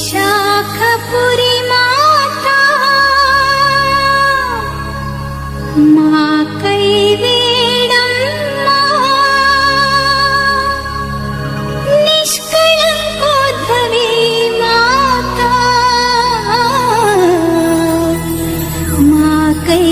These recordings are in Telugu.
విశాఖపురి మాతా మా కై వేడమ్మా నిష్కళంకోద్భవి మాతా మా కై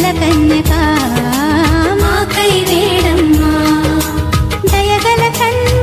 కలల కన్యకా మాకై వేడమ్మా. దయగల కన్య